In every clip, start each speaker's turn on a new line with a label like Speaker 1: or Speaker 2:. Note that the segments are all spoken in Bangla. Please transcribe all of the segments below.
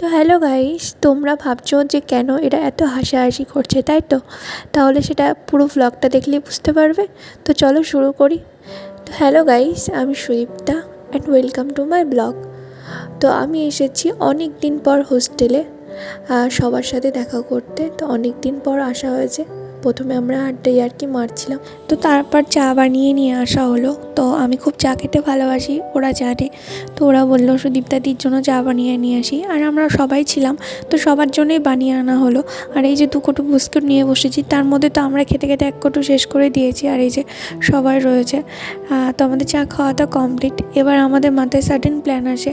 Speaker 1: তো হ্যালো গাইস তোমরা ভাবছ যে কেন এরা এত হাসাহাসি করছে, তাই তো? তাহলে সেটা পুরো ভ্লগটা দেখলেই বুঝতে পারবে। তো চলো শুরু করি। তো হ্যালো গাইস আমি Sudipta and welcome to my blog তো আমি এসেছি অনেক দিন পর হোস্টেলে সবার সাথে দেখা করতে, তো অনেক দিন পর আসা হয়েছে। প্রথমে আমরা আড্ডাই আর কি মারছিলাম। তো তারপর চা বানিয়ে নিয়ে আসা হলো। তো আমি খুব চা খেতে ভালোবাসি, ওরা জানে। তো ওরা বলল সুদীপ্তাদির জন্য চা বানিয়ে নিয়ে আসি। আর আমরা সবাই ছিলাম। তো সবার জন্যই বানিয়ে আনা হলো। আর এই যে দু কোটো বিস্কুট নিয়ে বসেছি, তার মধ্যে তো আমরা খেতে খেতে এক কোটো শেষ করে দিয়েছি। আর এই যে সবাই রয়েছে। তো আমাদের চা খাওয়াটা কমপ্লিট। এবার আমাদের মাথায় সাডেন প্ল্যান আসে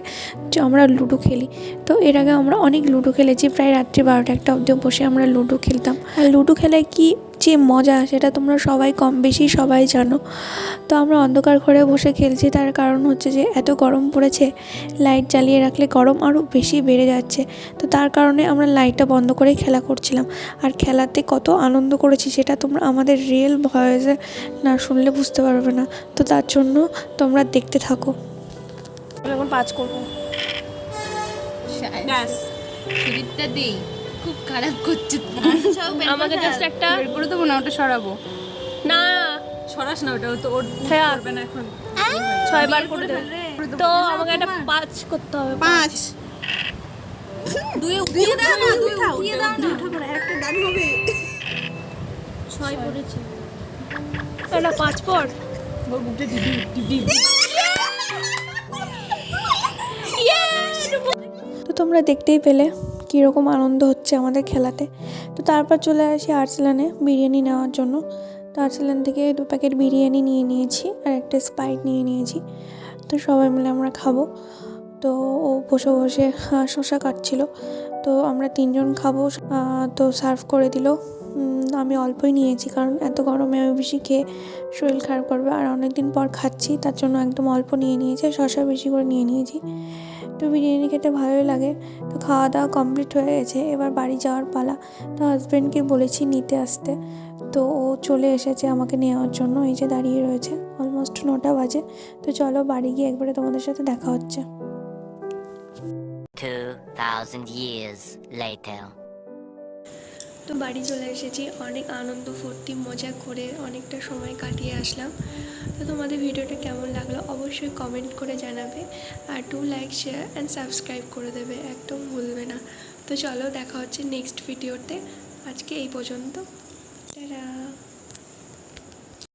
Speaker 1: যে আমরা লুডো খেলি। তো এর আগে আমরা অনেক লুডো খেলেছি। প্রায় রাত্রি বারোটা একটা অবধি বসে আমরা লুডো খেলতাম। আর লুডো খেলায় কি যে মজা সেটা তোমরা সবাই কম বেশি সবাই জানো। তো আমরা অন্ধকার ঘরে বসে খেলছি তার কারণ হচ্ছে যে এত গরম পড়েছে লাইট জ্বালিয়ে রাখলে গরম আরও বেশি বেড়ে যাচ্ছে। তো তার কারণে আমরা লাইটটা বন্ধ করে খেলা করছিলাম। আর খেলাতে কত আনন্দ করেছি সেটা তোমরা আমাদের রিয়েল ভয়েসে না শুনলে বুঝতে পারবে না। তো তার জন্য তোমরা দেখতে থাকো। এখন পাঁচ করব।
Speaker 2: ব্যাস দেই। খুব খারাপ করছে।
Speaker 1: আমাকে জাস্ট একটা
Speaker 2: বের করে দেবো না ওটা সরাবো।
Speaker 1: না
Speaker 2: সরাস না ওটা তো ওর
Speaker 1: হ্যাঁ।
Speaker 2: করবে না এখন।
Speaker 1: ছয় বার করে দেবে তো আমাকে একটা পাঁচ করতে হবে
Speaker 2: পাঁচ। দুই উঠিয়ে দাও না দুই উঠিয়ে দাও না। উঠাবো না একটা হবে।
Speaker 1: ছয় পড়েছে। এটা পাঁচ পর।
Speaker 2: ওর বুকটা দিদি দিদি
Speaker 1: তো তোমরা দেখতেই পেলে। কীরকম আনন্দ হচ্ছে আমাদের খেলাতে। তো তারপর চলে আসি আর্সেলানে বিরিয়ানি নেওয়ার জন্য। তো আর্সেলান থেকে দু প্যাকেট বিরিয়ানি নিয়ে নিয়েছি আর একটা স্পাইট নিয়ে নিয়েছি। তো সবাই মিলে আমরা খাব। তো ও বসে বসে শশা কাটছিল। তো আমরা তিনজন খাব। তো সার্ভ করে দিল। আমি অল্পই নিয়েছি কারণ এত গরমে আমি বেশি খেয়ে শরীর খারাপ করবে। আর অনেক দিন পর খাচ্ছি তার জন্য একদম অল্প নিয়ে নিয়েছি শসা বেশি করে নিয়ে নিয়েছি। তো বিরিয়ানি খেতে ভালোই লাগে। তো খাওয়া দাওয়া কমপ্লিট হয়ে গেছে এবার বাড়ি যাওয়ার পালা। তো হাজব্যান্ডকে বলেছি নিতে আসতে। তো ও চলে এসেছে আমাকে নেওয়ার জন্য এই যে দাঁড়িয়ে রয়েছে অলমোস্ট নটা বাজে। তো চলো বাড়ি গিয়ে একবারে তোমাদের সাথে দেখা হচ্ছে।
Speaker 3: 2,000 years later.
Speaker 1: তো বাড়ি চলে এসেছি। অনেক আনন্দ, ফুর্তি, মজা করে অনেকটা সময় কাটিয়ে আসলাম। তো তোমাদের ভিডিওটা কেমন লাগল অবশ্যই কমেন্ট করে জানাবে। আর to like share and subscribe করে দেবে, একদম ভুলবে না। তো চলো দেখা হচ্ছে নেক্সট ভিডিওতে আজকে এই পর্যন্ত। টাটা!